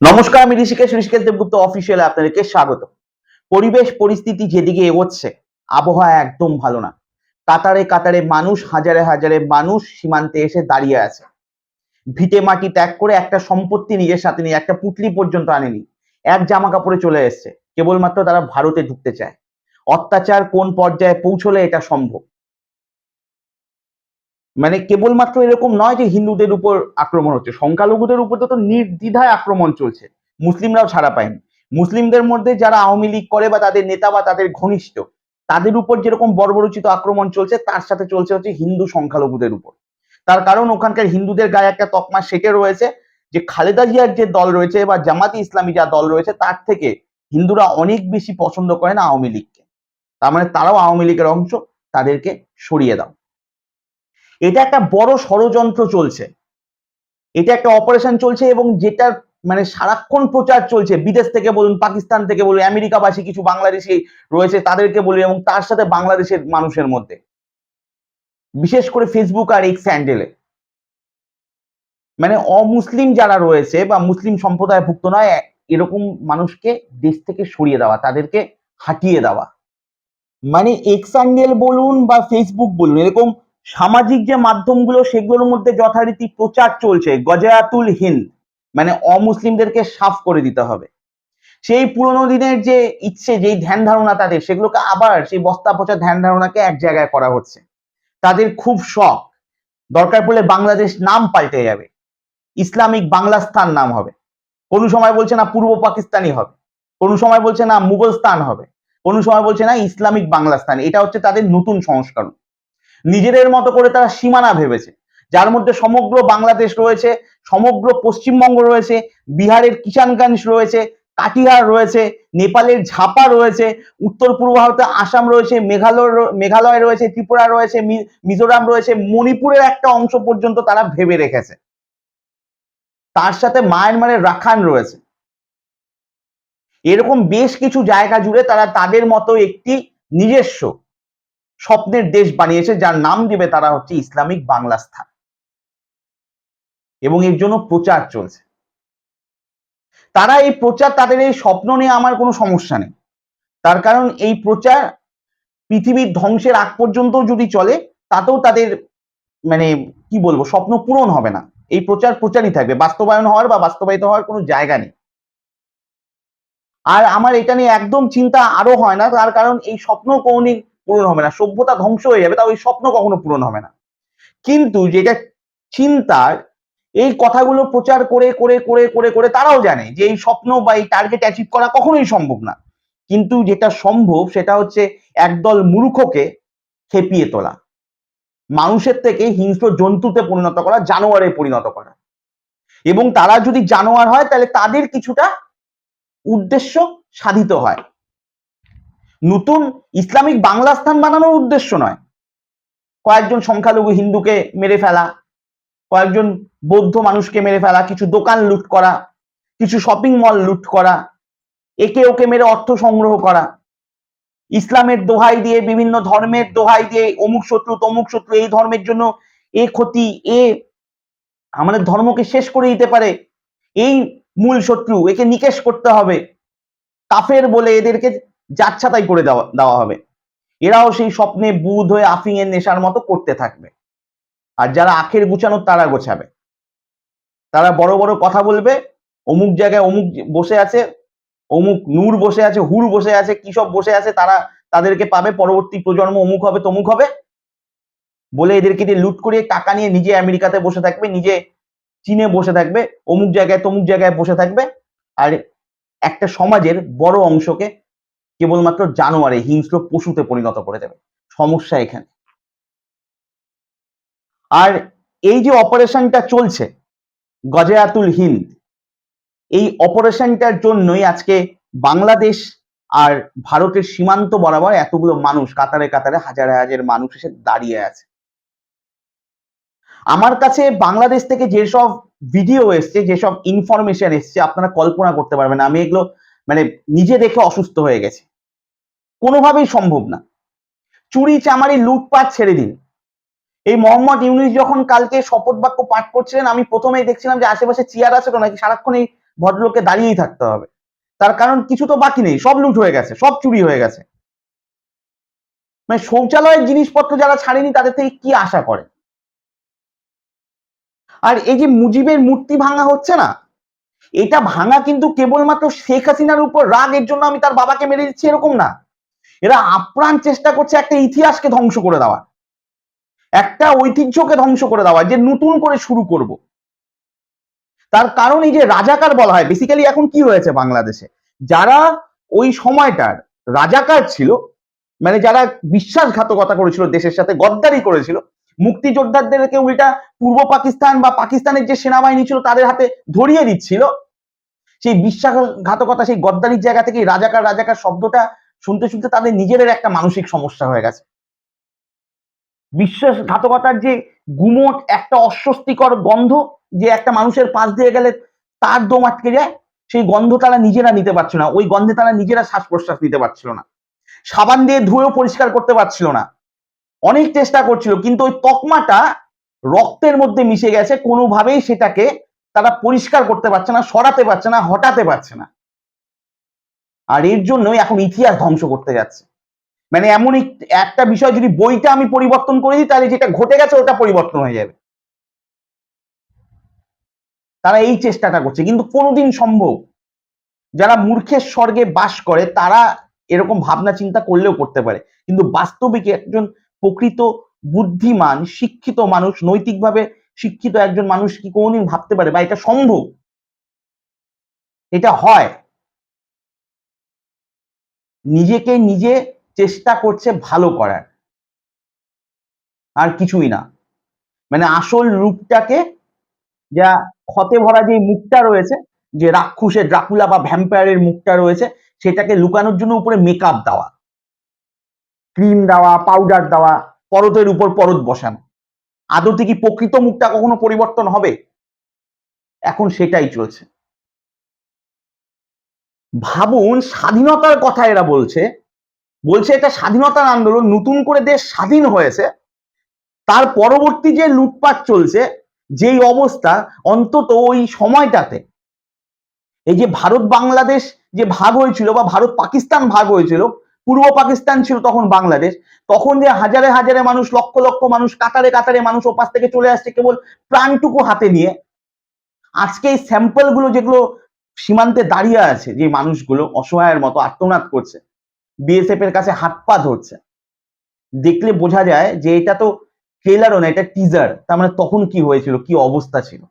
নমস্কার, আমি ঋষিকেশ ঋষিকেশ দেবগুপ্ত অফিসিয়াল আপনাদেরকে স্বাগত। পরিবেশ পরিস্থিতি যেদিকে এগোচ্ছে, আবহাওয়া একদম ভালো না। কাতারে কাতারে মানুষ, হাজারে হাজারে মানুষ সীমান্তে এসে দাঁড়িয়ে আছে। ভিটে মাটি ত্যাগ করে একটা সম্পত্তি নিজের সাথে নিয়ে, একটা পুটলি পর্যন্ত আনেনি। এক জামা কাপড়ে চলে এসছে। কেবলমাত্র তারা ভারতে ঢুকতে চায়। অত্যাচার কোন পর্যায়ে পৌঁছলে এটা সম্ভব? মানে কেবলমাত্র এরকম নয় যে হিন্দুদের উপর আক্রমণ হচ্ছে, সংখ্যালঘুদের উপর তো নির্দ্বিধায় আক্রমণ চলছে, মুসলিমরাও ছাড়া পায়নি। মুসলিমদের মধ্যে যারা আওয়ামী লীগ করে বা তাদের নেতা বা তাদের ঘনিষ্ঠ, তাদের উপর যেরকম বর্বরচিত আক্রমণ চলছে, তার সাথে চলছে হচ্ছে হিন্দু সংখ্যালঘুদের উপর। তার কারণ ওখানকার হিন্দুদের গায়ে একটা তকমা সেটে রয়েছে, যে খালেদা জিয়ার যে দল রয়েছে বা জামাতি ইসলামী যা দল রয়েছে, তার থেকে হিন্দুরা অনেক বেশি পছন্দ করে না আওয়ামী লীগকে। তার মানে তারাও আওয়ামী লীগের অংশ, তাদেরকে সরিয়ে দাও। এটা একটা বড় ষড়যন্ত্র চলছে। এটা একটা অপারেশন চলছে এবং যেটার মানে সারাক্ষণ প্রচার চলছে। বিদেশ থেকে বলুন, পাকিস্তান থেকে বলুন, আমেরিকাবাসী, কিছু বাংলাদেশি রয়েছে তাদেরকে বলি এবং তার সাথে বাংলাদেশের মানুষের মধ্যে। বিশেষ করে ফেসবুক আর এক্স স্যান্ডেলে মানে অমুসলিম যারা রয়েছে বা মুসলিম সম্প্রদায়ভুক্ত নয় এরকম মানুষকে দেশ থেকে সরিয়ে দেওয়া, তাদেরকে হাঁটিয়ে দেওয়া। মানে এক্স অ্যাঙ্গেল বলুন বা ফেসবুক বলুন, এরকম সামাজিক যে মাধ্যমগুলো, সেগুলোর মধ্যে যথারীতি প্রচার চলছে গজায়াতুল হিন্দ মানে অমুসলিমদেরকে সাফ করে দিতে হবে। সেই পুরোনো দিনের যে ইচ্ছে, যেই ধ্যান ধারণা তাদের, সেগুলোকে আবার সেই বস্তা পচা ধ্যান ধারণাকে এক জায়গায় করা হচ্ছে। তাদের খুব শখ। দরকার পড়লে বাংলাদেশ নাম পাল্টে যাবে। ইসলামিক বাংলাস্তান নাম হবে। কোনো সময় বলছে না পূর্ব পাকিস্তানি হবে। কোনো সময় বলছে না মুঘলস্তান হবে। কোনো সময় বলছে না ইসলামিক বাংলাস্তান এটা হচ্ছে তাদের নতুন সংস্করণ। নিজেদের মতো করে তারা সীমানা ভেবেছে। যার মধ্যে সমগ্র বাংলাদেশ রয়েছে, সমগ্র পশ্চিমবঙ্গ রয়েছে, বিহারের কিষানগঞ্জ রয়েছে, কাটিহার রয়েছে, নেপালের ঝাপা রয়েছে, উত্তর পূর্ব ভারতে আসাম রয়েছে, মেঘালয় মেঘালয় রয়েছে, ত্রিপুরা রয়েছে মিজোরাম রয়েছে, মণিপুরের একটা অংশ পর্যন্ত তারা ভেবে রেখেছে। তার সাথে মায়ানমারের রাখান রয়েছে। এরকম বেশ কিছু জায়গা জুড়ে তারা তাদের মতো একটি নিজস্ব স্বপ্নের দেশ বানিয়েছে যার নাম দিবে তারা হচ্ছে ইসলামিক বাংলা স্থান। এবং এর জন্য প্রচার চলছে। তারা এই প্রচার, তাদের এই স্বপ্ন নিয়ে আমার কোনো সমস্যা নেই। তার কারণ এই প্রচার পৃথিবীর ধ্বংসের আগ পর্যন্ত যদি চলে, তাতেও তাদের মানে কি বলব, স্বপ্ন পূরণ হবে না। এই প্রচার প্রচারই থাকবে। বাস্তবায়ন হওয়ার বা বাস্তবায়িত হওয়ার কোনো জায়গা নেই। আর আমার এটা নিয়ে একদম চিন্তা আরও হয় না। তার কারণ এই স্বপ্ন কোনদিন পূরণ হবে না, সভ্যতা ধ্বংস হয়ে যাবে তাও এই স্বপ্ন কখনো পূরণ হবে না। কিন্তু যেটা চিন্তার এই কথাগুলো প্রচার করে করে করে করে করে তারাও জানে যে এই স্বপ্ন বা এই টার্গেট অ্যাচিভ করা কখনোই সম্ভব না। কিন্তু যেটা সম্ভব সেটা হচ্ছে একদল মূর্খকে খেপিয়ে তোলা, মানুষের থেকে হিংস্র জন্তুতে পরিণত করা, জানোয়ারে পরিণত করা। এবং তারা যদি জানোয়ার হয়, তাহলে তাদের কিছুটা উদ্দেশ্য সাধিত হয়। নতুন ইসলামিক বাংলা স্থান বানানোর উদ্দেশ্য নয়। কয়েকজন সংখ্যালঘু হিন্দুকে মেরে ফেলা, কয়েকজন বৌদ্ধ মানুষকে মেরে ফেলা, কিছু দোকান লুট করা, কিছু শপিং মল লুট করা, একে ওকে মেরে অর্থ সংগ্রহ করা, ইসলামের দোহাই দিয়ে, বিভিন্ন ধর্মের দোহাই দিয়ে, অমুক শত্রু, তমুক শত্রু, এই ধর্মের জন্য এ ক্ষতি, এ আমাদের ধর্মকে শেষ করে দিতে পারে, এই মূল শত্রু, একে নিকেশ করতে হবে। কাফের বলে এদেরকে যাচ্ছাতাই করে দেওয়া দেওয়া হবে। এরাও সেই স্বপ্নে বুধ হয়ে আফিং এর নেশার মতো করতে থাকবে। আর যারা আখের গুছানো, তারা গোছাবে। তারা বড় বড় কথা বলবে, অমুক জায়গায় অমুক বসে আছে, অমুক নূর বসে আছে, হুর বসে আছে কি সব বসে আছে, তারা তাদেরকে পাবে, পরবর্তী প্রজন্ম অমুক হবে, তমুক হবে। বলে এদেরকে দিয়ে লুট করে টাকা নিয়ে নিজে আমেরিকাতে বসে থাকবে, নিজে চীনে বসে থাকবে, অমুক জায়গায় তমুক জায়গায় বসে থাকবে। আর একটা সমাজের বড় অংশকে কেবলমাত্র জানোয়ারে হিংস্র পশুতে পরিণত করে দেবে। সমস্যা এখানে। আর এই যে অপারেশনটা চলছে, গজায়াতুল হিন্দ, এই অপারেশনটার জন্যই আজকে বাংলাদেশ আর ভারতের সীমান্ত বরাবর এতগুলো মানুষ কাতারে কাতারে হাজার হাজার মানুষ এসে দাঁড়িয়ে আছে। আমার কাছে বাংলাদেশ থেকে যেসব ভিডিও এসছে, যেসব ইনফরমেশন এসছে, আপনারা কল্পনা করতে পারবেন আমি এগুলো মানে নিজে দেখে অসুস্থ হয়ে গেছি। কোনোভাবেই সম্ভব না। চুরি, চামারি, লুটপাট ছেড়ে দিন। এই মোহাম্মদ ইউনুস যখন কালকে শপথ বাক্য পাঠ করছিলেন, আমি প্রথমেই দেখছিলাম যে আশেপাশে চেয়ার আছে তো, নাকি সারাক্ষণ এই ভদ্রলোককে দাঁড়িয়েই থাকতে হবে। তার কারণ কিছু তো বাকি নেই, সব লুট হয়ে গেছে, সব চুরি হয়ে গেছে। মানে শৌচালয়ের জিনিসপত্র যারা ছাড়েনি, তাদের থেকে কি আশা করে? আর এই যে মুজিবের মূর্তি ভাঙা হচ্ছে না, এটা ভাঙা কিন্তু কেবলমাত্র শেখ হাসিনার উপর রাগ, এর জন্য আমি তার বাবাকে মেরে দিচ্ছি, এরকম না। এরা আপ্রাণ চেষ্টা করছে একটা ইতিহাসকে ধ্বংস করে দেওয়া একটা ঐতিহ্যকে ধ্বংস করে দেওয়া যে নতুন করে শুরু করব। তার কারণ এই যে রাজাকার বলা হয় বেসিক্যালি এখন কি হয়েছে বাংলাদেশে? যারা ওই সময়টার রাজাকার ছিল মানে যারা বিশ্বাসঘাতকতা করেছিল দেশের সাথে, গদ্দারি করেছিল, মুক্তিযোদ্ধাদেরকে উল্টা পূর্ব পাকিস্তান বা পাকিস্তানের যে সেনাবাহিনী ছিল তাদের হাতে ধরিয়ে দিচ্ছিল। সেই বিশ্বাসঘাতকতা, সেই গদ্দারির জায়গা থেকে রাজাকার রাজাকার শব্দটা শুনতে শুনতে তাদের নিজেদের একটা মানসিক সমস্যা হয়ে গেছে। বিশ্বাসঘাতকতার যে গুমট, একটা অস্বস্তিকর গন্ধ যে একটা মানুষের পাশ দিয়ে গেলে তার দম আটকে যায়, সেই গন্ধ তারা নিজেরা নিতে পারছিল না। ওই গন্ধে তারা নিজেরা শ্বাস প্রশ্বাস নিতে পারছিল না। সাবান দিয়ে ধুয়েও পরিষ্কার করতে পারছিল না। অনেক চেষ্টা করছিল, কিন্তু ওই তকমাটা রক্তের মধ্যে মিশে গেছে, কোনোভাবেই সেটাকে তারা পরিষ্কার করতে পারছে না, সরাতে পারছে না, হটাতে পারছে না। আর এর জন্যই এখন ইতিহাস ধ্বংস করতে যাচ্ছে। মানে এমন একটা বিষয় যদি বইটা আমি পরিবর্তন করে দিই, তাহলে যেটা ঘটে গেছে, ওটা পরিবর্তন হয়ে যাবে। তারা এই চেষ্টাটা করছে, কিন্তু কোনোদিন সম্ভব। যারা মূর্খের স্বর্গে বাস করে, তারা এরকম ভাবনা চিন্তা করলেও করতে পারে। কিন্তু বাস্তবিক একজন প্রকৃত বুদ্ধিমান, শিক্ষিত মানুষ, নৈতিকভাবে শিক্ষিত একজন মানুষ কি কোনোদিন ভাবতে পারে বা এটা সম্ভব? এটা হয়। নিজেকে নিজে চেষ্টা করছে ভালো করার। আর কিছুই না। মানে আসল রূপটাকে যা ক্ষতে ভরা যে মুখটা রয়েছে, যে রাক্ষসের ড্রাকুলা বা ভ্যাম্পায়ারের মুখটা রয়েছে, সেটাকে লুকানোর জন্য উপরে মেকআপ দেওয়া। ক্রিম দেওয়া পাউডার দেওয়া, পরতের উপর পরত বসানো। আদতে কি প্রকৃত মুখটা কখনো পরিবর্তন হবে? এখন সেটাই চলছে। ভাবুন স্বাধীনতার কথা এরা বলছে। বলছে এটা স্বাধীনতার আন্দোলন, নতুন করে দেশ স্বাধীন হয়েছে। তার পরবর্তী যে লুটপাট চলছে, যেই অবস্থা অন্তত ওই সময়টাতে, এই যে ভারত বাংলাদেশ যে ভাগ হয়েছিল বা ভারত পাকিস্তান ভাগ হয়েছিল, পূর্ব পাকিস্তান ছিল তখন বাংলাদেশ, তখন যে হাজারে হাজারে মানুষ, লক্ষ লক্ষ মানুষ, কাতারে কাতারে মানুষ ওপাশ থেকে চলে আসছে কেবল প্রাণটুকু হাতে নিয়ে। আজকে এই স্যাম্পলগুলো যেগুলো সীমান্তে দাঁড়িয়ে আছে যে মানুষগুলো অসহায়ের মতো আত্মনাদ করছে। বিএসএফ এর কাছে হাত পা ধরছে। দেখলে বোঝা যায় যে এটা তো ট্রেলারও না, এটা টিজার তার মানে তখন কি হয়েছিল, কি অবস্থা ছিল?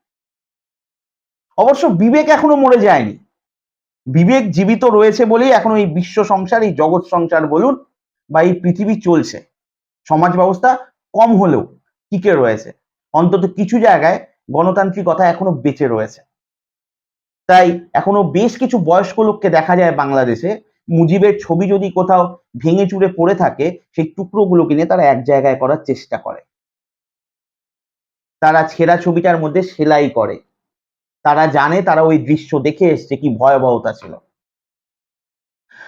অবশ্য বিবেক এখনও মরে যায়নি। বিবেক জীবিত রয়েছে বলেই এখনও এই বিশ্ব সংসার, এই জগৎ সংসার বলুন, বা এই পৃথিবী চলছে। সমাজ ব্যবস্থা কম হলেও টিকে রয়েছে। অন্তত কিছু জায়গায় গণতান্ত্রিকতা এখনও বেঁচে রয়েছে। তাই এখনও বেশ কিছু বয়স্ক লোককে দেখা যায় বাংলাদেশে। মুজিবের ছবি যদি কোথাও ভেঙে চুরে পড়ে থাকে, সেই টুকরোগুলো কিনে তারা এক জায়গায় করার চেষ্টা করে। তারা ছেঁড়া ছবিটার মধ্যে সেলাই করে। তারা জানে তারা ওই দৃশ্য দেখে এসছে কি ভয়াবহতা ছিল।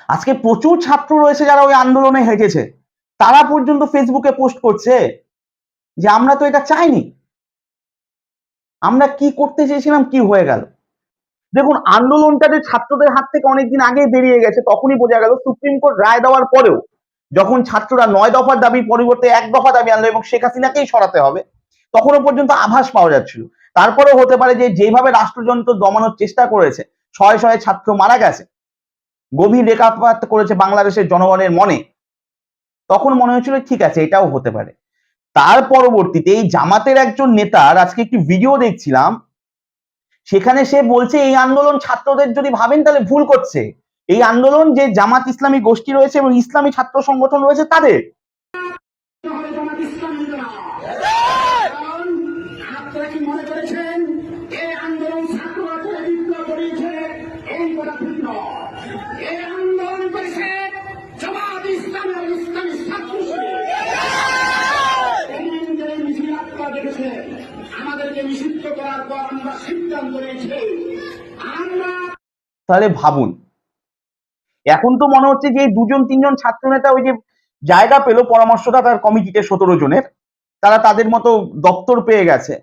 আজকে প্রচুর ছাত্র রয়েছে যারা ওই আন্দোলনে হেঁটেছে। তারা পর্যন্ত ফেসবুকে পোস্ট করছে যে আমরা তো এটা চাইনি। আমরা কি করতে চেয়েছিলাম কি হয়ে গেল? দেখুন, আন্দোলনটা যে ছাত্রদের হাত থেকে অনেকদিন আগে বেরিয়ে গেছে, তখনই বোঝা গেল সুপ্রিম কোর্ট রায় দেওয়ার পরেও যখন ছাত্ররা নয় দফার দাবির পরিবর্তে এক দফা দাবি আনলো এবং শেখ হাসিনাকেই সরাতে হবে, তখনও পর্যন্ত আভাস পাওয়া যাচ্ছিল। তারপরেও হতে পারে যে যেভাবে রাষ্ট্রযন্ত্র দমানোর চেষ্টা করেছে, শয়ে শয়ে ছাত্র মারা গেছে, গভীর রেখাপাত করেছে বাংলাদেশের জনগণের মনে, তখন মনে হয়েছিল, ঠিক আছে, এটাও হতে পারে। তার পরবর্তীতে এই জামাতের একজন নেতার, আজকে একটি ভিডিও দেখছিলাম সেখানে সে বলছে, এই আন্দোলন ছাত্রদের যদি ভাবেন তাহলে ভুল করছে। এই আন্দোলন যে জামাত ইসলামী গোষ্ঠী রয়েছে এবং ইসলামী ছাত্র সংগঠন রয়েছে তাদের। জামাত ইসলামী না। কারণ আপনারা কি মনে করেছেন এই আন্দোলন ছাত্ররা করে বিপ্লব করিয়েছে এই কথা ঠিক নয় এই আন্দোলন করেছে জামাত ইসলামী ও ইসলামী ছাত্র শিবির। সেদিন যে মিছিল আপনারা দেখেছেন আমাদেরকে নিষিদ্ধ তাহলে ভাবুন। এখন তো মনে হচ্ছে যে দুজন, তিনজন ছাত্র নেতা ওই যে জায়গা পেল পরামর্শদাতার কমিটিতে সতেরো জনের। তারা তাদের মতো দপ্তর পেয়ে গেছে।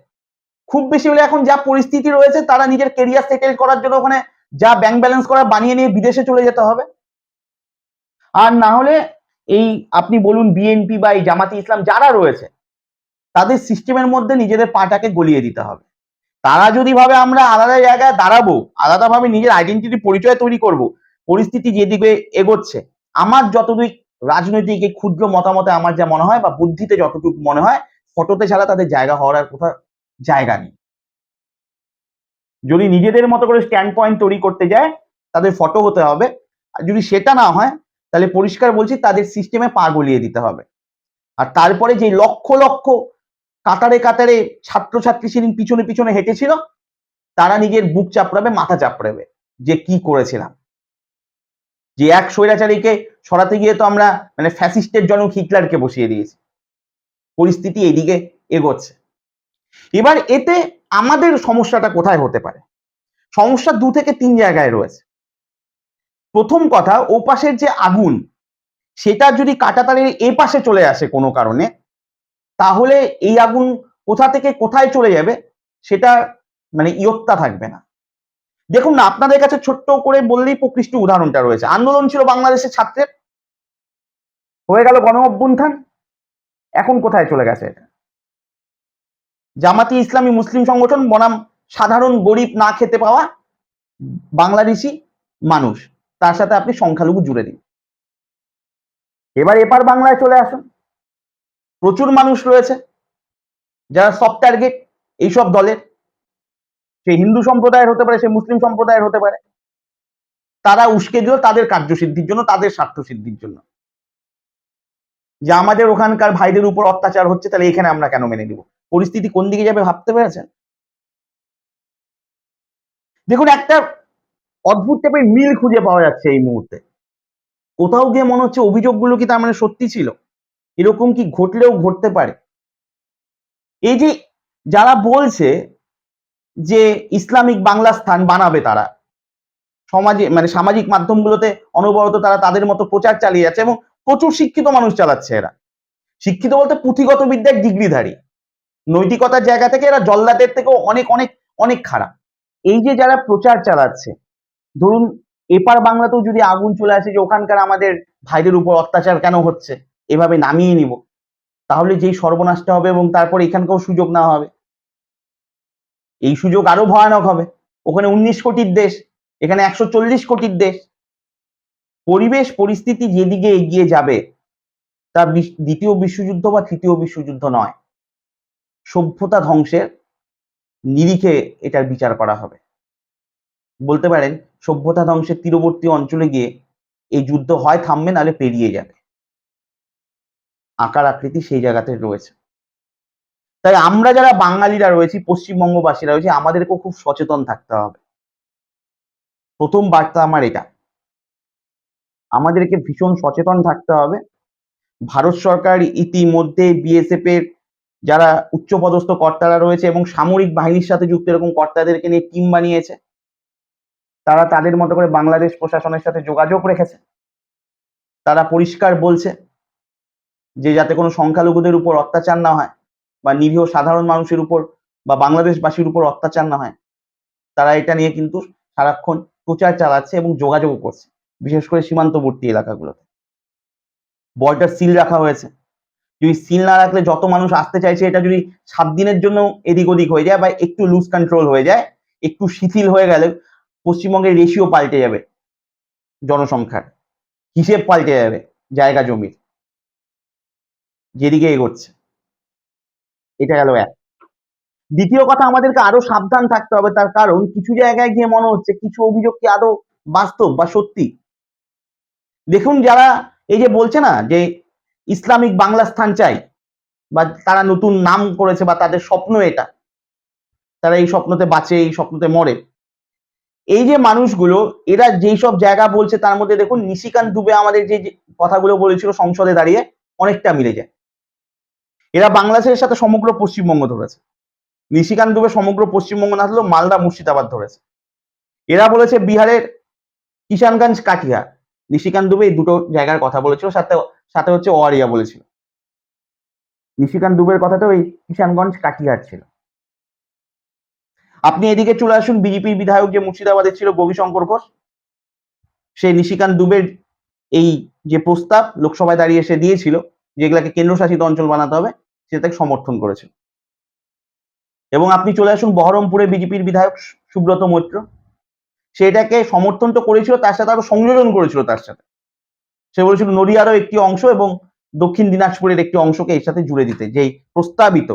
খুব বেশি হলে এখন যা পরিস্থিতি রয়েছে, তারা নিজের কেরিয়ার সেটেল করার জন্য ওখানে যা ব্যাংক ব্যালেন্স করার বানিয়ে নিয়ে বিদেশে চলে যেতে হবে। আর না হলে এই আপনি বলুন বিএনপি বা এই জামাতি ইসলাম যারা রয়েছে, তাদের সিস্টেমের মধ্যে নিজেদের পাটাকে গলিয়ে দিতে হবে। তারা যদি ভাবে আমরা আলাদা জায়গায় দাঁড়াবো, আলাদাভাবে নিজের আইডেন্টিটি পরিচয় তৈরি করব, পরিস্থিতি যেদিকে এগোচ্ছে, আমার যতদূর রাজনৈতিক এই ক্ষুদ্র মতামতে আমার যা মনে হয় বা বুদ্ধিতে যতটুকু মনে হয়, ফটোতে ছাড়া তাদের জায়গা হওয়ার আর কোথাও জায়গা নেই। যদি নিজেদের মতো করে স্ট্যান্ড পয়েন্ট তৈরি করতে যায়, তাদের ফটো হতে হবে। আর যদি সেটা না হয়, তাহলে পরিষ্কার বলছি তাদের সিস্টেমে পা গলিয়ে দিতে হবে। আর তারপরে যে লক্ষ লক্ষ কাতারে কাতারে ছাত্রছাত্রী সেদিন পিছনে পিছনে হেঁটেছিল। তারা নিজের বুক চাপড়াবে, মাথা চাপড়াবে যে কি করেছিলাম। যে এক স্বৈরাচারীকে সরাতে গিয়ে তো আমরা মানে ফ্যাসিস্টের জনক হিটলারকে বসিয়ে দিয়েছি। পরিস্থিতি এইদিকে এগোচ্ছে। এবার এতে আমাদের সমস্যাটা কোথায় হতে পারে? সমস্যা দু থেকে তিন জায়গায় রয়েছে। প্রথম কথা ও পাশের যে আগুন, সেটা যদি কাটাতারের এ পাশে চলে আসে কোনো কারণে তাহলে এই আগুন কোথা থেকে কোথায় চলে যাবে সেটা মানে ইয়ত্তা থাকবে না। দেখুন না, আপনাদের কাছে ছোট্ট করে বললেই প্রকৃষ্ট উদাহরণটা রয়েছে। আন্দোলন ছিল বাংলাদেশের ছাত্রের। হয়ে গেল গণ অভ্যুত্থান। এখন কোথায় চলে গেছে এটা? জামাতি ইসলামী মুসলিম সংগঠন বনাম সাধারণ গরিব না খেতে পাওয়া বাংলাদেশি মানুষ। তার সাথে আপনি সংখ্যালঘু জুড়ে দিন। এবার এপার বাংলায় চলে আসুন। প্রচুর মানুষ রয়েছে। যারা সব টার্গেট এইসব দলের। সে হিন্দু সম্প্রদায়ের হতে পারে, সে মুসলিম সম্প্রদায়ের হতে পারে। তারা উস্কে দিল তাদের কার্যসিদ্ধির জন্য, তাদের স্বার্থ সিদ্ধির জন্য। যে আমাদের ওখানকার ভাইদের উপর অত্যাচার হচ্ছে, তাহলে এখানে আমরা কেন মেনে নিব? পরিস্থিতি কোন দিকে যাবে ভাবতে পেরেছেন? দেখুন, একটা অদ্ভুত টাইপের মিল খুঁজে পাওয়া যাচ্ছে এই মুহূর্তে। কোথাও গিয়ে মনে হচ্ছে অভিযোগগুলো কি তার মানে সত্যি ছিল? এরকম কি ঘটলেও ঘটতে পারে? এই যে যারা বলছে যে ইসলামিক বাংলা স্থান বানাবে তারা, সমাজে মানে সামাজিক মাধ্যমগুলোতে অনবরত তারা তাদের মতো প্রচার চালিয়ে যাচ্ছে এবং প্রচুর শিক্ষিত মানুষ চালাচ্ছে এরা। শিক্ষিত বলতে পুঁথিগত বিদ্যার ডিগ্রিধারী। নৈতিকতার জায়গা থেকে এরা জল্লাদের থেকেও অনেক অনেক অনেক খারাপ। এই যে যারা প্রচার চালাচ্ছে, ধরুন এপার বাংলাতেও যদি আগুন চলে আসে যে ওখানকার আমাদের ভাইদের উপর অত্যাচার কেন হচ্ছে? এভাবে নামিয়ে নিব। তাহলে যেই সর্বনাশটা হবে এবং তারপর এখানকাও সুযোগ না হবে। এই সুযোগ আরও ভয়ানক হবে। ওখানে উনিশ কোটির দেশ, এখানে একশো চল্লিশ কোটির দেশ। পরিবেশ, পরিস্থিতি যেদিকে এগিয়ে যাবে, তা দ্বিতীয় বিশ্বযুদ্ধ বা তৃতীয় বিশ্বযুদ্ধ নয়। সভ্যতা ধ্বংসের নিরিখে এটার বিচার করা হবে। বলতে পারেন, সভ্যতা ধ্বংসের তীরবর্তী অঞ্চলে গিয়ে এই যুদ্ধ হয়, থামবে, নাহলে পেরিয়ে যাবে। আকার আকৃতি সেই জায়গাতে রয়েছে। তাই আমরা যারা বাঙালিরা রয়েছি, পশ্চিমবঙ্গবাসীরা রয়েছে, আমাদেরকেও খুব সচেতন থাকতে হবে। প্রথম বার্তা আমার এটা। আমাদেরকে ভীষণ সচেতন থাকতে হবে। ভারত সরকার ইতিমধ্যে বিএসএফ এর যারা উচ্চপদস্থ কর্তারা রয়েছে এবং সামরিক বাহিনীর সাথে যুক্ত এরকম কর্তাদেরকে নিয়ে টিম বানিয়েছে, তারা তাদের মতো করে বাংলাদেশ প্রশাসনের সাথে যোগাযোগ রেখেছে। তারা পরিষ্কার বলছে যে যাতে কোনো সংখ্যালঘুদের উপর অত্যাচার না হয় বা নিরীহ সাধারণ মানুষের উপর বা বাংলাদেশবাসীর উপর অত্যাচার না হয়, তারা এটা নিয়ে কিন্তু সারাক্ষণ প্রচার চালাচ্ছে এবং যোগাযোগ করছে, বিশেষ করে সীমান্তবর্তী এলাকাগুলোতে। বর্ডার সিল রাখা হয়েছে। যদি সিল না রাখলে যত মানুষ আসতে চাইছে, এটা যদি সাত দিনের জন্য এদিক ওদিক হয়ে যায় বা একটু লুজ কন্ট্রোল হয়ে যায়, একটু শিথিল হয়ে গেলে পশ্চিমবঙ্গের রেশিও পাল্টে যাবে, জনসংখ্যার হিসেব পাল্টে যাবে, জায়গা জমির। যেদিকে এগোচ্ছে। এটা গেল এক। দ্বিতীয় কথা, আমাদেরকে আরও সাবধান থাকতে হবে, তার কারণ কিছু জায়গায় গিয়ে মনে হচ্ছে কিছু অভিযোগ কি আদৌ বাস্তব বা সত্যি? দেখুন, যারা এই যে বলছে না যে ইসলামিক বাংলা স্থান চাই, বা তারা নতুন নাম করেছে বা তাদের স্বপ্ন এটা, তারা এই স্বপ্নতে বাঁচে, এই স্বপ্নতে মরে। এই যে মানুষগুলো, এরা যেই সব জায়গা বলছে, তার মধ্যে দেখুন, নিশিকান্ত দুবে আমাদের যে যে কথাগুলো বলেছিল সংসদে দাঁড়িয়ে, অনেকটা মিলে যায়। এরা বাংলাদেশের সাথে সমগ্র পশ্চিমবঙ্গ ধরেছে। নিশিকান্ত দুবে সমগ্র পশ্চিমবঙ্গ না থাকলেও মালদা, মুর্শিদাবাদ ধরেছে। এরা বলেছে বিহারের কিষানগঞ্জ, কাটিহার। নিশিকান্ত দুবে এই দুটো জায়গার কথা বলেছিল, সাথে সাথে হচ্ছে ওয়ারিয়া বলেছিল। নিশিকান্ত দুবের কথা তো ওই কিষানগঞ্জ, কাটিহার ছিল। আপনি এদিকে চলে আসুন, বিজেপির বিধায়ক যে মুর্শিদাবাদের ছিল গৌরীশঙ্কর ঘোষ, সে নিশিকান্ত দুবের এই যে প্রস্তাব, লোকসভায় দাঁড়িয়ে এসে দিয়েছিল যেগুলাকে কেন্দ্রশাসিত অঞ্চল বানাতে হবে সেটাকে সমর্থন করেছিল এবং আপনি চলে আসুন বহরমপুরে বিজেপির বিধায়ক সুব্রত মৈত্র। সেটাকে সমর্থন তো করেছিল, তার সাথে আরও সংযোজন করেছিল তার সাথে। সে বলেছিল নদিয়ারও একটি অংশ এবং দক্ষিণ দিনাজপুরের একটি অংশকে এর সাথে জুড়ে দিতে। যেই প্রস্তাবিত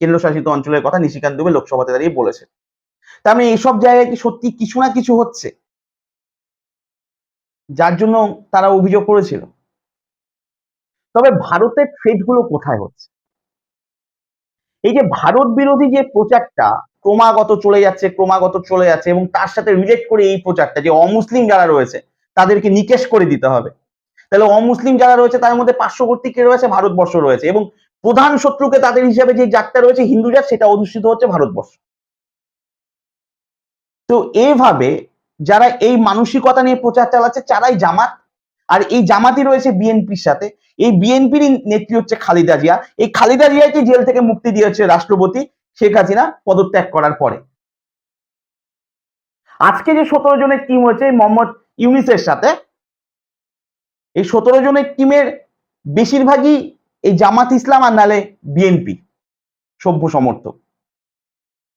কেন্দ্রশাসিত অঞ্চলের কথা নিশিকান্ত দুবে লোকসভাতে দাঁড়িয়ে বলেছে তার মানে এইসব জায়গায় কি সত্যি কিছু না কিছু হচ্ছে? যার জন্য তারা অভিযোগ করেছিল? তবে ভারতের থ্রেডগুলো কোথায় হচ্ছে? এই যে ভারত বিরোধী যে প্রচারটা ক্রমাগত চলে যাচ্ছে, ক্রমাগত চলে যাচ্ছে এবং তার সাথে রিলেট করে এই প্রচারটা যে অমুসলিম যারা রয়েছে, তাদেরকে নিকেশ করে দিতে হবে। তাহলে অমুসলিম যারা রয়েছে, তার মধ্যে পার্শ্ববর্তী কে রয়েছে? ভারতবর্ষ রয়েছে এবং প্রধান শত্রুকে তাদের হিসাবে যে জাতটা রয়েছে, হিন্দু জাত, সেটা অধিষ্ঠিত হচ্ছে ভারতবর্ষ। তো এইভাবে যারা এই মানসিকতা নিয়ে প্রচার চালাচ্ছে তারাই জামাত আর এই জামাতি রয়েছে বিএনপির সাথে। এই বিএনপির নেত্রী হচ্ছে খালিদা জিয়া। এই খালিদা জিয়াকে জেল থেকে মুক্তি দিয়েছে রাষ্ট্রপতি শেখ হাসিনা পদত্যাগ করার পরে। আজকে যে সতেরো জনের টিম হয়েছে মোহাম্মদ ইউনিসের সাথে, এই সতেরো জনের টিমের বেশিরভাগই এই জামাত ইসলাম আর নালে বিএনপি সভ্য সমর্থক।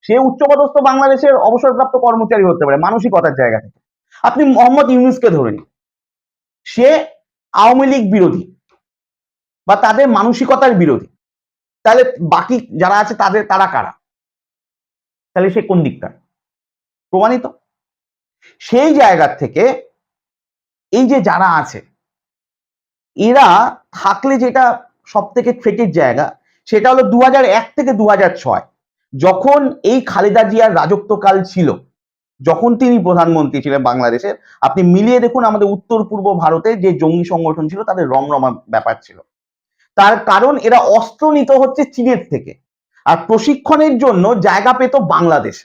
সে উচ্চপদস্থ বাংলাদেশের অবসরপ্রাপ্ত কর্মচারী হতে পারে, মানসিকতার জায়গা থেকে। আপনি মোহাম্মদ ইউনুসকে ধরে নিন। সে আওয়ামী লীগ বিরোধী বা তাদের মানসিকতার বিরোধী। তাহলে বাকি যারা আছে তাদের, তারা কারা? তাহলে সে কোন দিকটা? প্রমাণিত? সেই জায়গার থেকে এই যে যারা আছে, এরা থাকলে যেটা সব থেকে থ্রেটের জায়গা, সেটা হলো দু থেকে দু যখন এই খালেদা জিয়ার রাজত্বকাল ছিল। যখন তিনি প্রধানমন্ত্রী ছিলেন বাংলাদেশের, আপনি মিলিয়ে দেখুন আমাদের উত্তর পূর্ব ভারতে যে জঙ্গি সংগঠন ছিল, তাদের রমরমা ব্যাপার ছিল। তার কারণ এরা অস্ত্র নিতে হচ্ছে চীনের থেকে। আর প্রশিক্ষণের জন্য জায়গা পেত বাংলাদেশ।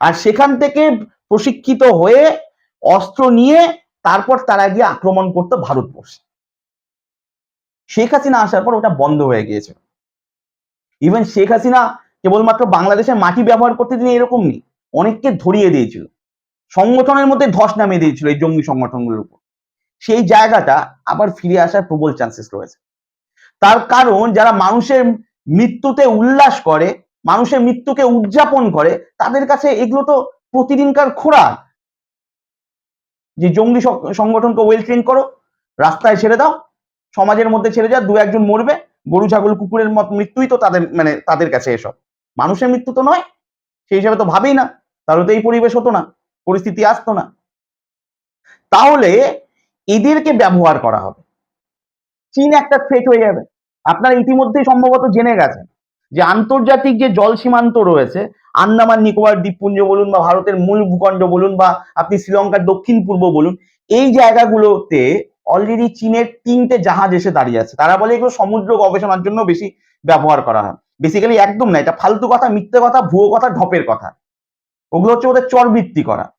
আর সেখান থেকে প্রশিক্ষিত হয়ে অস্ত্র নিয়ে তারপর তারা গিয়ে আক্রমণ করতো ভারতবর্ষে। শেখ হাসিনা আসার পর ওটা বন্ধ হয়ে গিয়েছিল ইভেন শেখ হাসিনা কেবলমাত্র বাংলাদেশের মাটি ব্যবহার করতে তিনি এরকম নেই। অনেককে ধরিয়ে দিয়েছিল। সংগঠনের মধ্যে ধস নামিয়ে দিয়েছিল এই জঙ্গি সংগঠনগুলোর উপর। সেই জায়গাটা আবার ফিরে আসার প্রবল চান্সেস রয়েছে। তার কারণ যারা মানুষের মৃত্যুতে উল্লাস করে, মানুষের মৃত্যুকে উদযাপন করে, তাদের কাছে এগুলো তো প্রতিদিনকার খোরাক। যে জঙ্গি সংগঠনকে ওয়েল ট্রেন করো, রাস্তায় ছেড়ে দাও, সমাজের মধ্যে ছেড়ে যাও, দু একজন মরবে, গরু, ছাগল, কুকুরের মত মৃত্যুই তো তাদের মানে তাদের কাছে এসব। মানুষের মৃত্যু তো নয় সেই হিসাবে তো ভাবেই না। তাহলে তো এই পরিবেশ হতো না, পরিস্থিতি আসতো না। তাহলে এদেরকে ব্যবহার করা হবে। চীন একটা থ্রেট হয়ে যাবে। আপনারা ইতিমধ্যেই সম্ভবত জেনে গেছেন যে আন্তর্জাতিক যে জল সীমান্ত রয়েছে, আন্দামান, নিকোবর দ্বীপপুঞ্জ বলুন বা ভারতের মূল ভূখণ্ড বলুন বা আপনি শ্রীলঙ্কার দক্ষিণ পূর্ব বলুন, এই জায়গাগুলোতে অলরেডি চীনের তিনটে জাহাজ এসে দাঁড়িয়ে আছে। তারা বলে এগুলো সমুদ্র গবেষণার জন্য বেশি ব্যবহার করা হয়। বেসিক্যালি একদম না, এটা ফালতু কথা, মিথ্যে কথা, ভুয়ো কথা, ঢপের কথা। ওগুলো হচ্ছে ওদের চরবৃত্তি করা।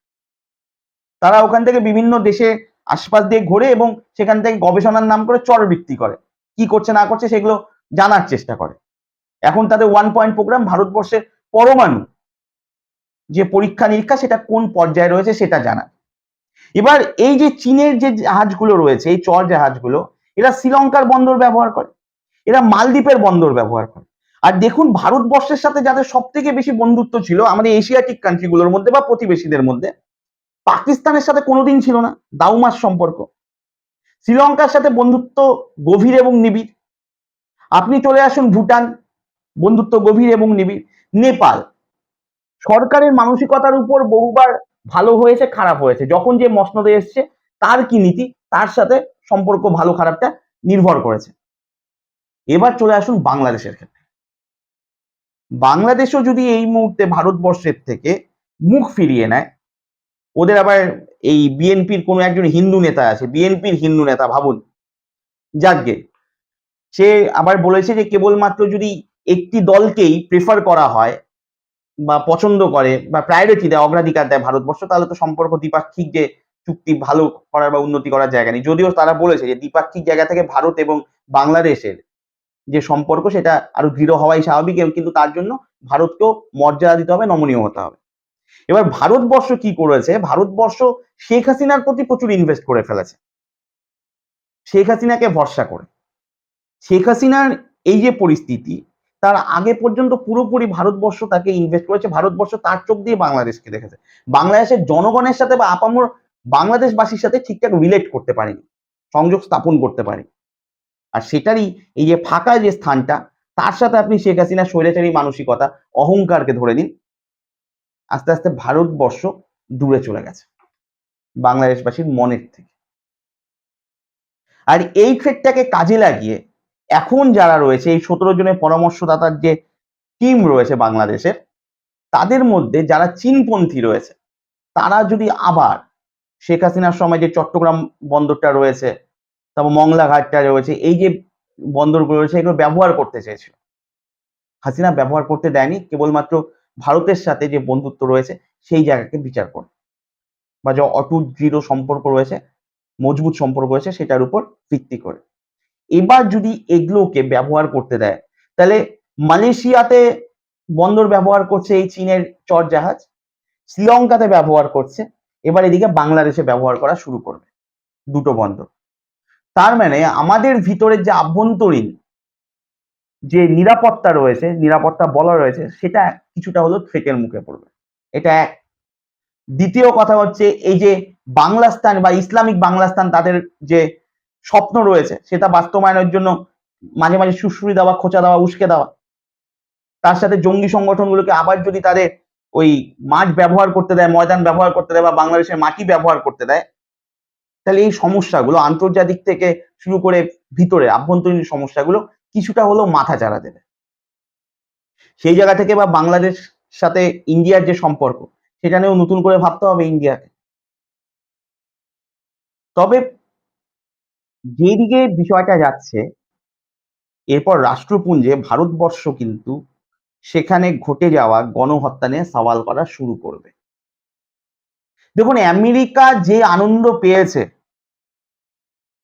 তারা ওখান থেকে বিভিন্ন দেশে আশপাশ দিয়ে ঘোরে এবং সেখান থেকে গবেষণার নাম করে চরবৃত্তি করে। কি করছে, না করছে, সেগুলো জানার চেষ্টা করে। এখন তাদের ওয়ান পয়েন্ট প্রোগ্রাম ভারতবর্ষের পরমাণু। যে পরীক্ষা নিরীক্ষা, সেটা কোন পর্যায়ে রয়েছে, সেটা জানা। এবার এই যে চীনের যে জাহাজগুলো রয়েছে, এই চর জাহাজগুলো, এরা শ্রীলঙ্কার বন্দর ব্যবহার করে। এরা মালদ্বীপের বন্দর ব্যবহার করে। আর দেখুন ভারতবর্ষের সাথে যাদের সব থেকে বেশি বন্ধুত্ব ছিল আমাদের এশিয়াটিক কান্ট্রিগুলোর মধ্যে বা প্রতিবেশীদের মধ্যে, পাকিস্তানের সাথে কোনোদিন ছিল না, দাউমাস সম্পর্ক। শ্রীলঙ্কার সাথে বন্ধুত্ব গভীর এবং নিবিড়। আপনি চলে আসুন ভুটান, বন্ধুত্ব গভীর এবং নিবিড়। নেপাল, সরকারের মানসিকতার উপর বহুবার ভালো হয়েছে, খারাপ হয়েছে। যখন যে মসনদে এসছে, তার কি নীতি? তার সাথে সম্পর্ক ভালো খারাপটা নির্ভর করেছে। এবার চলে আসুন বাংলাদেশের ক্ষেত্রে। বাংলাদেশও যদি এই মুহূর্তে ভারতবর্ষের থেকে মুখ ফিরিয়ে নেয়, ওদের আবার এই বিএনপির কোনো একজন হিন্দু নেতা আছে, বিএনপির হিন্দু নেতা ভাবুন। যাকগে, সে আবার বলেছে যে কেবলমাত্র যদি একটি দলকেই প্রেফার করা হয় বা পছন্দ করে বা প্রায়োরিটি দেয়, অগ্রাধিকার দেয় ভারতবর্ষ, তাহলে তো সম্পর্ক দ্বিপাক্ষিক যে চুক্তি ভালো করার বা উন্নতি করার জায়গা নেই। যদিও তারা বলেছে যে দ্বিপাক্ষিক জায়গা থেকে ভারত এবং বাংলাদেশের যে সম্পর্ক সেটা আরও দৃঢ় হওয়াই স্বাভাবিক কিন্তু তার জন্য ভারতকেও মর্যাদা দিতে হবে, নমনীয় হতে হবে। এবার ভারতবর্ষ কি করেছে? ভারতবর্ষ শেখ হাসিনার প্রতি প্রচুর ইনভেস্ট করে ফেলেছে। শেখ হাসিনাকে ভরসা করে। শেখ হাসিনার এই যে পরিস্থিতি, তার আগে পর্যন্ত পুরোপুরি ভারতবর্ষ তাকে ইনভেস্ট করেছে। ভারতবর্ষ তার চোখ দিয়ে বাংলাদেশকে দেখেছে। বাংলাদেশের জনগণের সাথে বা আপামর বাংলাদেশবাসীর সাথে ঠিকঠাক রিলেট করতে পারেনি। সংযোগ স্থাপন করতে পারে আর সেটারই এই যে ফাঁকা যে স্থানটা, তার সাথে আপনি শেখ হাসিনার স্বৈরাচারী মানসিকতা, অহংকারকে ধরে নিন, আস্তে আস্তে ভারতবর্ষ দূরে চলে গেছে, বাংলাদেশবাসীর মনের থেকে। আর এই ট্রেডটাকে কাজে লাগিয়ে এখন যারা রয়েছে, এই সতেরো জনের পরামর্শদাতার যে টিম রয়েছে বাংলাদেশের, তাদের মধ্যে যারা চীনপন্থী রয়েছে, তারা যদি আবার শেখ হাসিনার সময় যে চট্টগ্রাম বন্দরটা রয়েছে তারপর মংলা ঘাটটা রয়েছে, এই যে বন্দরগুলো রয়েছে, এগুলো ব্যবহার করতে চেয়েছিল। হাসিনা ব্যবহার করতে দেয়নি, কেবলমাত্র ভারতের সাথে যে বন্ধুত্ব রয়েছে, সেই জায়গাকে বিচার করে। বা যে অটুট, দৃঢ় সম্পর্ক রয়েছে, মজবুত সম্পর্ক রয়েছে, সেটার উপর ভিত্তি করে। এবার যদি এগুলোকে ব্যবহার করতে দেয়, তাহলে মালয়েশিয়াতে বন্দর ব্যবহার করছে এই চীনের চর জাহাজ শ্রীলঙ্কাতে ব্যবহার করছে, এবার এদিকে বাংলাদেশে ব্যবহার করা শুরু করবে, দুটো বন্দর। তার মানে আমাদের ভিতরের যে আভ্যন্তরীণ যে নিরাপত্তা রয়েছে, নিরাপত্তা বলা রয়েছে, সেটা কিছুটা হলো থ্রেটের মুখে পড়বে। এটা এক। দ্বিতীয় কথা হচ্ছে, এই যে বাংলাস্তান বা ইসলামিক বাংলাস্তান তাদের যে স্বপ্ন রয়েছে, সেটা বাস্তবায়নের জন্য মাঝে মাঝে সুশ্রুরি দেওয়া, খোঁচা দেওয়া, উস্কে দেওয়া। তার সাথে জঙ্গি সংগঠনগুলোকে আবার যদি তাদের ওই মাঠ ব্যবহার করতে দেয়, ময়দান ব্যবহার করতে দেয় বা বাংলাদেশের মাটি ব্যবহার করতে দেয় তাহলে এই সমস্যাগুলো আন্তর্জাতিক থেকে শুরু করে ভিতরে আভ্যন্তরীণ সমস্যাগুলো কিছুটা হলেও মাথা চাড়া দেবে। সেই জায়গা থেকে বা বাংলাদেশ সাথে ইন্ডিয়ার যে সম্পর্ক, সেটা নিয়েও নতুন করে ভাবতে হবে ইন্ডিয়াকে। তবে যেদিকে বিষয়টা যাচ্ছে, এরপর রাষ্ট্রপুঞ্জে ভারতবর্ষ কিন্তু সেখানে ঘটে যাওয়া গণহত্যা নিয়ে সওয়াল করা শুরু করবে। দেখুন, আমেরিকা যে আনন্দ পেয়েছে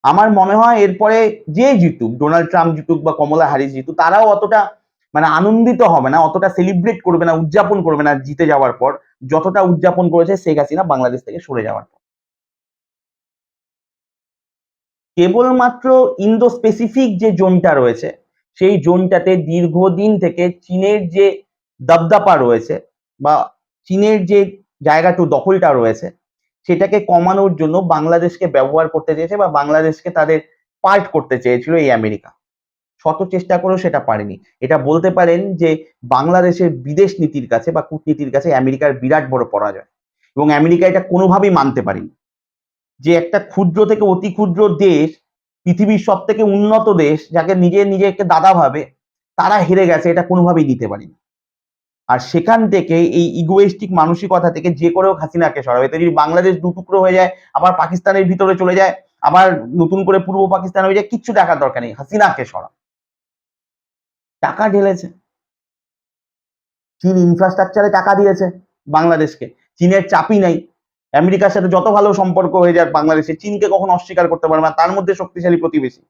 আমার মনে হয় এরপরে যে জিতুক ডোনাল্ড ট্রাম্প জিতুক বা কমলা হ্যারিস জিতুক, তারাও অতটা মানে আনন্দিত হবে না, অতটা সেলিব্রেট করবে না, উদযাপন করবে না জিতে যাওয়ার পর, যতটা উদযাপন করেছে শেখ হাসিনা বাংলাদেশ থেকে সরে যাওয়ার পর। কেবলমাত্র ইন্দো স্পেসিফিক যে জোনটা রয়েছে, সেই জোনটাতে দীর্ঘদিন থেকে চীনের যে দাবদাপা রয়েছে বা চীনের যে জায়গাটু দখলটা রয়েছে সেটাকে কমানোর জন্য বাংলাদেশকে ব্যবহার করতে চেয়েছে বা বাংলাদেশকে তাদের পার্ট করতে চেয়েছিল এই আমেরিকা। শত চেষ্টা করেও সেটা পারেনি। এটা বলতে পারেন যে বাংলাদেশের বিদেশ নীতির কাছে বা কূটনীতির কাছে আমেরিকার বিরাট বড় পরাজয়। এবং আমেরিকা এটা কোনোভাবেই মানতে পারেনি। যে একটা ক্ষুদ্র থেকে অতি ক্ষুদ্র দেশ, পৃথিবীর সব থেকে উন্নত দেশ, যাকে নিজে নিজেকে দাদা ভাবে, তারা হেরে গেছে, এটা কোনোভাবেই নিতে পারেনি। আর সেখান থেকে এই ইগোয়েস্টিক মানসিকতা থেকে যে করেও হাসিনাকে সরাবে। তো যদি বাংলাদেশ দু টুকরো হয়ে যায়, আবার পাকিস্তানের ভিতরে চলে যায়, আবার নতুন করে পূর্ব পাকিস্তান হয়ে যায়, কিচ্ছু দেখার দরকার নেই, হাসিনাকে সরা টাকা ঢেলেছে। চীন ইনফ্রাস্ট্রাকচারে টাকা দিয়েছে বাংলাদেশকে। চীনের চাপই নাই। আমেরিকার সাথে যত ভালো সম্পর্ক হয়ে যাক বাংলাদেশে, চীনকে কখনো অস্বীকার করতে পারবে না, তার মধ্যে শক্তিশালী প্রতিবেশী।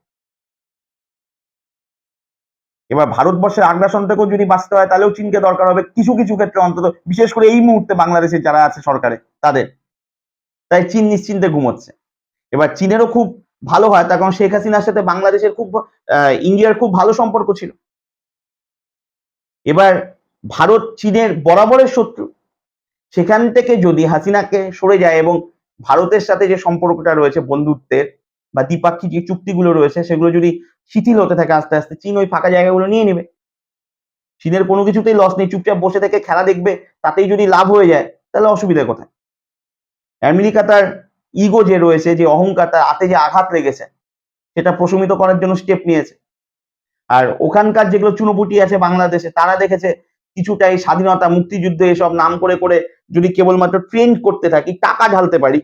এবার ভারতবর্ষের আগ্রাসন থেকেও যদি বাঁচতে হয়, তাহলেও চীনকে দরকার হবে কিছু কিছু ক্ষেত্রে অন্তত, বিশেষ করে এই মুহূর্তে বাংলাদেশে যারা আছে সরকারে, তাদের। তাই চীন নিশ্চিন্তে ঘুমোচ্ছে। এবার চীনেরও খুব ভালো হয়, তার কারণ শেখ হাসিনার সাথে বাংলাদেশের খুব ইন্ডিয়ার খুব ভালো সম্পর্ক ছিল। এবার ভারত চীনের বরাবরের শত্রু। সেখান থেকে যদি হাসিনাকে সরে যায় এবং ভারতের সাথে যে সম্পর্কটা রয়েছে, বন্ধুত্বের বা দ্বিপাক্ষিক যে চুক্তিগুলো রয়েছে, সেগুলো যদি শিথিল হতে থাকে আস্তে আস্তে। চীন ওই ফাঁকা জায়গাগুলো নিয়ে নেবে। চীনের কোনো কিছুতেই লস নেই। চুপচাপ বসে থেকে খেলা দেখবে, তাতেই যদি লাভ হয়ে যায়, তাহলে অসুবিধা কোথায়? আমেরিকা তার ইগো যে রয়েছে, যে অহংকার, তার হাতে যে আঘাত লেগেছে, সেটা প্রশমিত করার জন্য স্টেপ নিয়েছে। আর ওখানকার যেগুলো চুনোপুটি আছে বাংলাদেশে, তারা দেখেছে কিছুটা এই স্বাধীনতা, মুক্তিযুদ্ধ এসব নাম করে করে যদি কেবলমাত্র ট্রেন্ড করতে থাকি, টাকা ঢালতে পারি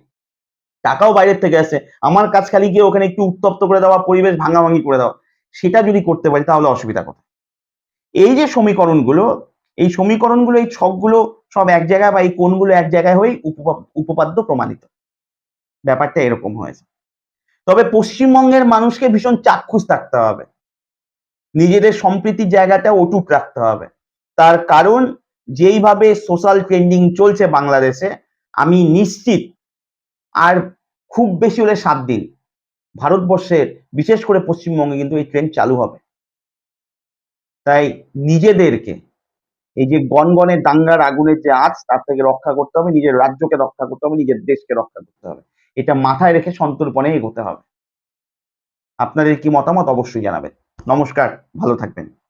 টাকাও বাইরের থেকে আসে। আমার কাজ খালি গিয়ে ওখানে একটু উত্তপ্ত করে দেওয়া, পরিবেশ ভাঙাভাঙি করে দেওয়া। সেটা যদি করতে পারি তাহলে অসুবিধা কোথায়? এই যে সমীকরণগুলো, এই সমীকরণগুলো, এই ছকগুলো সব এক জায়গায় বা এই কোণগুলো এক জায়গায় হয়ে উপপা- উপপাদ্য প্রমাণিত। ব্যাপারটা এরকম হয়েছে। তবে পশ্চিমবঙ্গের মানুষকে ভীষণ চাক্ষুষ থাকতে হবে। নিজেদের সম্প্রীতির জায়গাটা অটুট রাখতে হবে। তার কারণ, যেইভাবে সোশ্যাল ট্রেন্ডিং চলছে বাংলাদেশে, আমি নিশ্চিত আর খুব বেশি হলে সাত দিন। ভারতবর্ষের, বিশেষ করে পশ্চিমবঙ্গে কিন্তু এই ট্রেন চালু হবে। তাই নিজেদেরকে, এই যে গনগনের দাঙ্গার আগুনের যে আজ তার থেকে রক্ষা করতে হবে, নিজের রাজ্যকে রক্ষা করতে হবে, নিজের দেশকে রক্ষা করতে হবে। এটা মাথায় রেখে সন্তর্পণে এগোতে হবে। আপনাদের কি মতামত অবশ্যই জানাবেন। নমস্কার, ভালো থাকবেন।